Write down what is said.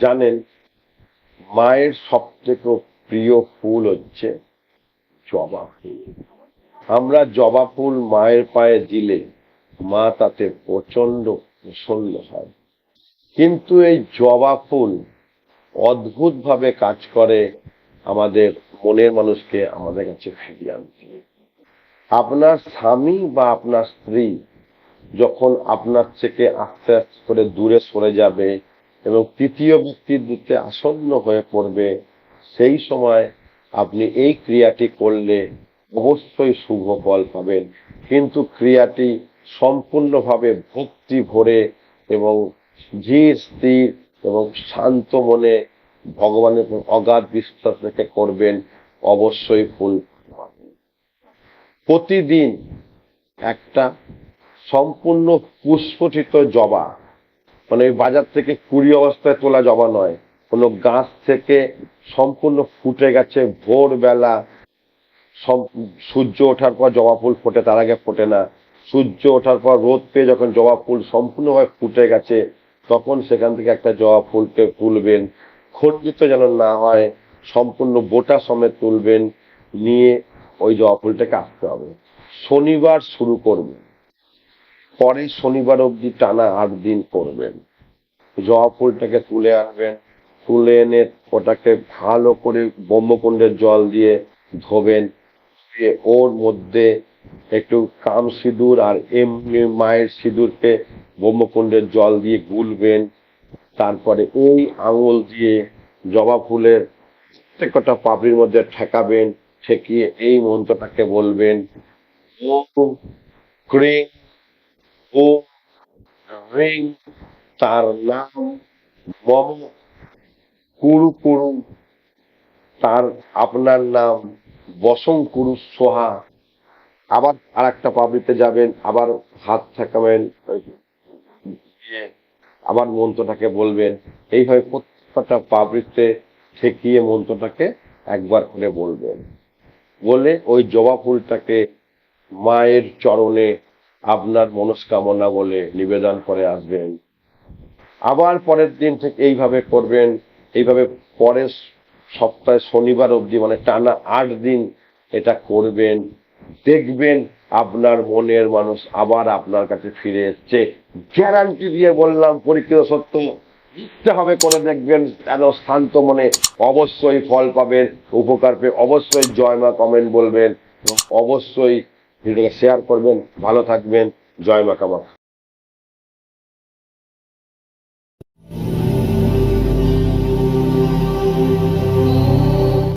জানেন, মায়ের সব থেকে প্রিয় ফুল হচ্ছে জবা ফুল। আমরা জবা ফুল মায়ের পায়ে দিলে মা তাতে প্রচণ্ড প্রসন্ন হয়। কিন্তু এই জবা ফুল অদ্ভুতভাবে কাজ করে আমাদের মনের মানুষকে আমাদের কাছে ফিরিয়ে আনতে। আপনার স্বামী বা আপনার স্ত্রী যখন আপনার থেকে আস্তে আস্তে করে দূরে সরে যাবে এবং তৃতীয় ব্যক্তির দিকে আসন্ন হয়ে পড়বে, সেই সময় আপনি এই ক্রিয়াটি করলে অবশ্যই শুভ ফল পাবেন। কিন্তু ক্রিয়াটি সম্পূর্ণভাবে ভক্তি ভরে এবং ধীর, স্থির এবং শান্ত মনে ভগবানের অগাধ বিশ্বাস রেখে করবেন, অবশ্যই ফুল প্রতিদিন একটা সম্পূর্ণ পুষ্পঠিত জবা। মানে ওই বাজার থেকে কুড়ি অবস্থায় তোলা জবা নয়। কোনো গাছ থেকে সম্পূর্ণ ফুটে গেছে ভোরবেলা। সূর্য ওঠার পর জবা ফুল ফোটে, তার আগে ফোটে না। সূর্য ওঠার পর রোদ পেয়ে যখন জবা ফুল সম্পূর্ণভাবে ফুটে গেছে, তখন সেখান থেকে একটা জবা ফুলকে তুলবেন। খণ্ডিত যেন না হয়, সম্পূর্ণ বোটা সমেত তুলবেন। নিয়ে ওই জবা ফুলটাকে আসতে হবে। শনিবার শুরু করবেন পরে শনিবার অবধি টানা আট দিন করবেন। জবা ফুলটাকে তুলে আনবেন, তুলে এনে ওটাকে ভালো করে ব্রহ্মকুণ্ডের জল দিয়ে ধোবেন ওর মধ্যে একটু কাম সিঁদুর আর এমনি মায়ের সিঁদুরকে ব্রহ্মকুণ্ডের জল দিয়ে গুলবেন। তারপরে ওই আঙুল দিয়ে জবা ফুলের প্রত্যেকটা পাপড়ির মধ্যে ঠেকাবেন, ঠেকিয়ে এই মন্ত্রটাকে বলবেন, ওম ক্রিং ও রিং তার নাম মম কুরু কুরু তার আপনার নাম বসং কুরু সোহা আবার আর একটা পাবলিতে যাবেন, আবার হাত ঠেকাবেন দিয়ে আবার মন্ত্রটাকে বলবেন এইভাবে প্রত্যেকটা পাবলিতে ঠেকিয়ে মন্ত্রটাকে একবার করে বলবেন। বলে ওই জবা ফুলটাকে মায়ের চরণে আপনার মনস্কামনা বলে নিবেদন করে আসবেন। আবার পরের দিন থেকে এইভাবে করবেন, এইভাবে পরের সপ্তাহে শনিবার অবধি মানে টানা আট দিন এটা করবেন। দেখবেন আপনার মনের মানুষ আবার আপনার কাছে ফিরে এসছে। গ্যারান্টি দিয়ে বললাম, পরীক্ষিত সত্য ইচ্ছা হবে করে দেখবেন যেন শান্ত মনে অবশ্যই ফল পাবেন, উপকার পেয়ে অবশ্যই জয় মা কমেন্ট বলবেন অবশ্যই ভিডিওকে শেয়ার করবেন ভালো থাকবেন জয় মা কামা